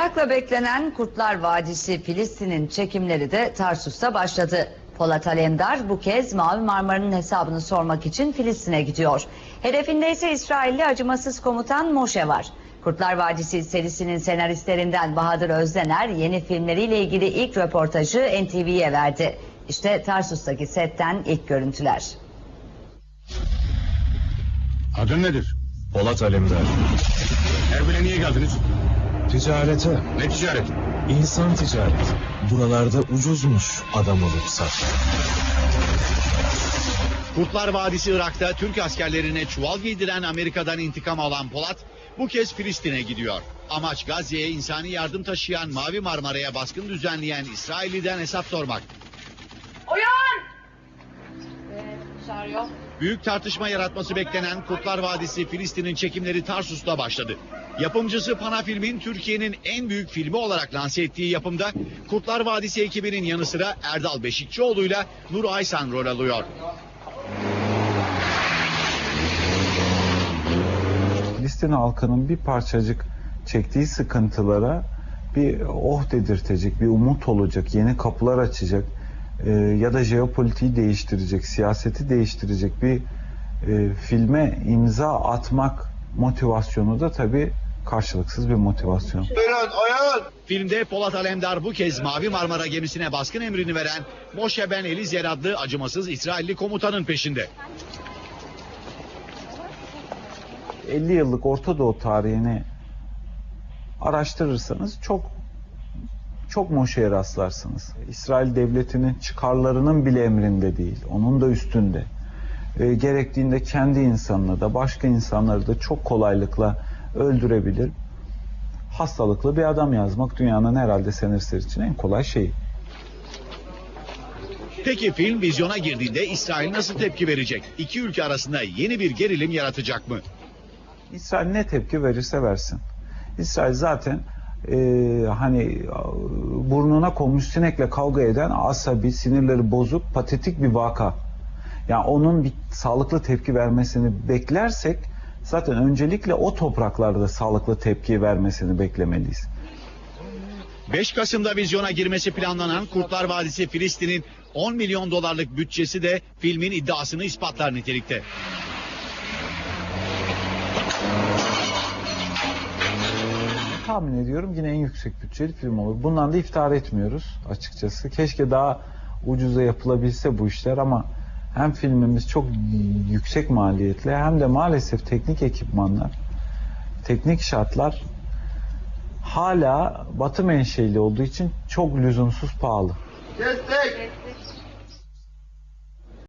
Merakla beklenen Kurtlar Vadisi Filistin'in çekimleri de Tarsus'ta başladı. Polat Alemdar bu kez Mavi Marmara'nın hesabını sormak için Filistin'e gidiyor. Hedefinde ise İsrailli acımasız komutan Moşe var. Kurtlar Vadisi serisinin senaristlerinden Bahadır Özdener yeni filmleriyle ilgili ilk röportajı NTV'ye verdi. İşte Tarsus'taki setten ilk görüntüler. Adın nedir? Polat Alemdar. Erbil'e niye geldiniz? Ticarete, Ne ticaret? insan ticareti. Buralarda ucuzmuş adam olup sat. Kurtlar Vadisi Irak'ta Türk askerlerine çuval giydiren Amerika'dan intikam alan Polat bu kez Filistin'e gidiyor. Amaç Gazze'ye insani yardım taşıyan Mavi Marmara'ya baskın düzenleyen İsrailli'den hesap sormak. Büyük tartışma yaratması beklenen Kurtlar Vadisi Filistin'in çekimleri Tarsus'ta başladı. Yapımcısı Panafilm'in Türkiye'nin en büyük filmi olarak lanse ettiği yapımda Kurtlar Vadisi ekibinin yanı sıra Erdal Beşikçioğlu'yla Nur Aysan rol alıyor. Filistin halkının bir parçacık çektiği sıkıntılara bir oh dedirtecek, bir umut olacak, yeni kapılar açacak e, ya da jeopolitiği değiştirecek, siyaseti değiştirecek bir e, filme imza atmak motivasyonu da tabii karşılıksız bir motivasyon. Filmde Polat Alemdar bu kez Mavi Marmara gemisine baskın emrini veren Moshe Ben Elizyer adlı acımasız İsrailli komutanın peşinde. 50 yıllık Orta Doğu tarihini araştırırsanız çok çok Moşe'ye rastlarsınız. İsrail devletinin çıkarlarının bile emrinde değil, onun da üstünde. E, gerektiğinde kendi insanını da başka insanları da çok kolaylıkla öldürebilir. Hastalıklı bir adam yazmak dünyanın herhalde senaristler için en kolay şeyi. Peki film vizyona girdiğinde İsrail nasıl tepki verecek? İki ülke arasında yeni bir gerilim yaratacak mı? İsrail ne tepki verirse versin. İsrail zaten e, hani burnuna konmuş sinekle kavga eden asabi, sinirleri bozuk, patetik bir vaka. Yani onun bir sağlıklı tepki vermesini beklersek zaten öncelikle o topraklarda sağlıklı tepki vermesini beklemeliyiz. 5 Kasım'da vizyona girmesi planlanan Kurtlar Vadisi Filistin'in 10 milyon dolarlık bütçesi de filmin iddiasını ispatlar nitelikte. Tahmin ediyorum yine en yüksek bütçeli film olur. Bundan da iftihar etmiyoruz açıkçası. Keşke daha ucuza yapılabilse bu işler ama hem filmimiz çok yüksek maliyetli hem de maalesef teknik ekipmanlar, teknik şartlar hala batı menşeli olduğu için çok lüzumsuz pahalı.